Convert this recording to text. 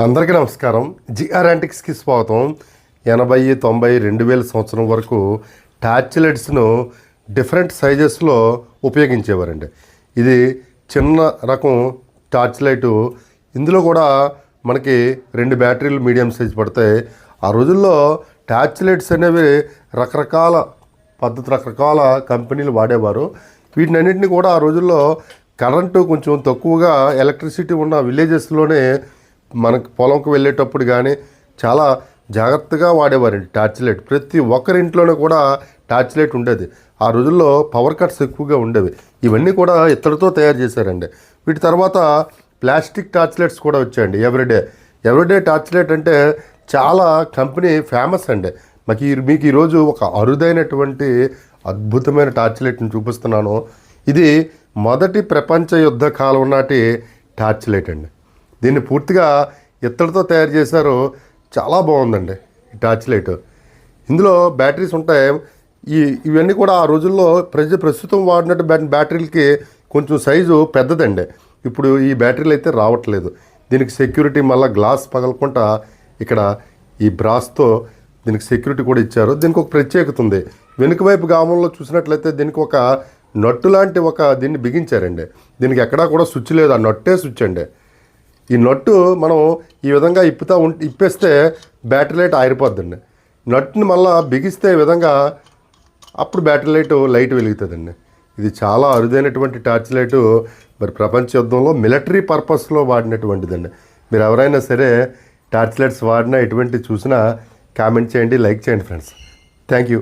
అందరికీ నమస్కారం. జిఆర్ యాంటిక్స్కి స్వాగతం. ఎనభై తొంభై రెండు వేల సంవత్సరం వరకు టార్చ్ లైట్స్ను డిఫరెంట్ సైజెస్లో ఉపయోగించేవారండి. ఇది చిన్న రకం టార్చ్ లైటు ఇందులో కూడా మనకి రెండు బ్యాటరీలు మీడియం సైజ్ పడతాయి. ఆ రోజుల్లో టార్చ్ లైట్స్ అనేవి రకరకాల పద్ధతి రకరకాల కంపెనీలు వాడేవారు. వీటినన్నింటినీ కూడా ఆ రోజుల్లో కరెంటు కొంచెం తక్కువగా ఎలక్ట్రిసిటీ ఉన్న విలేజెస్లోనే మనకు పొలంకు వెళ్ళేటప్పుడు కానీ చాలా జాగ్రత్తగా వాడేవారండి టార్చ్ లైట్. ప్రతి ఒక్కరి ఇంట్లోనే కూడా టార్చ్ లైట్ ఉండేది. ఆ రోజుల్లో పవర్ కట్స్ ఎక్కువగా ఉండేవి. ఇవన్నీ కూడా ఇత్తడితో తయారు చేశారండి. వీటి తర్వాత ప్లాస్టిక్ టార్చ్ లైట్స్ కూడా వచ్చాయండి. ఎవ్రీడే. ఎవ్రీడే టార్చ్ లైట్ అంటే చాలా కంపెనీ ఫేమస్ అండి. మాకు ఈ మీకు ఈరోజు ఒక అరుదైనటువంటి అద్భుతమైన టార్చ్ లైట్ని చూపిస్తున్నాను. ఇది మొదటి ప్రపంచ యుద్ధ కాలం నాటి టార్చ్ లైట్ అండి. దీన్ని పూర్తిగా ఇత్తడితో తయారు చేశారు చాలా బాగుందండి ఈ టార్చ్ లైట్. ఇందులో బ్యాటరీస్ ఉంటాయి. ఈ ఇవన్నీ కూడా ఆ రోజుల్లో ప్రజ ప్రస్తుతం వాడినట్టు బ్యా బ్యాటరీలకి కొంచెం సైజు పెద్దదండి. ఇప్పుడు ఈ బ్యాటరీలు అయితే రావట్లేదు. దీనికి సెక్యూరిటీ మళ్ళీ గ్లాస్ పగలకుండా ఇక్కడ ఈ బ్రాస్తో దీనికి సెక్యూరిటీ కూడా ఇచ్చారు. దీనికి ఒక ప్రత్యేకత ఉంది. వెనుక వైపు గామంలో చూసినట్లయితే దీనికి ఒక నట్టు లాంటి ఒక దీన్ని బిగించారండి. దీనికి ఎక్కడా కూడా స్విచ్ లేదు. ఆ నట్టే స్విచ్ అండి. ఈ నట్టు మనం ఈ విధంగా ఇప్పుతా ఉం ఇప్పేస్తే బ్యాటరీ లైట్ ఆరిపోద్దండి. నట్టుని మళ్ళా బిగిస్తే విధంగా అప్పుడు బ్యాటరీ లైట్ లైట్ వెలుగుతుందండి. ఇది చాలా అరుదైనటువంటి టార్చ్ లైటు. మరి ప్రపంచ యుద్ధంలో మిలిటరీ పర్పస్లో వాడినటువంటిదండి. మీరు ఎవరైనా సరే టార్చ్ లైట్స్ వాడినా ఎటువంటి చూసినా కామెంట్ చేయండి లైక్ చేయండి ఫ్రెండ్స్. Thank you.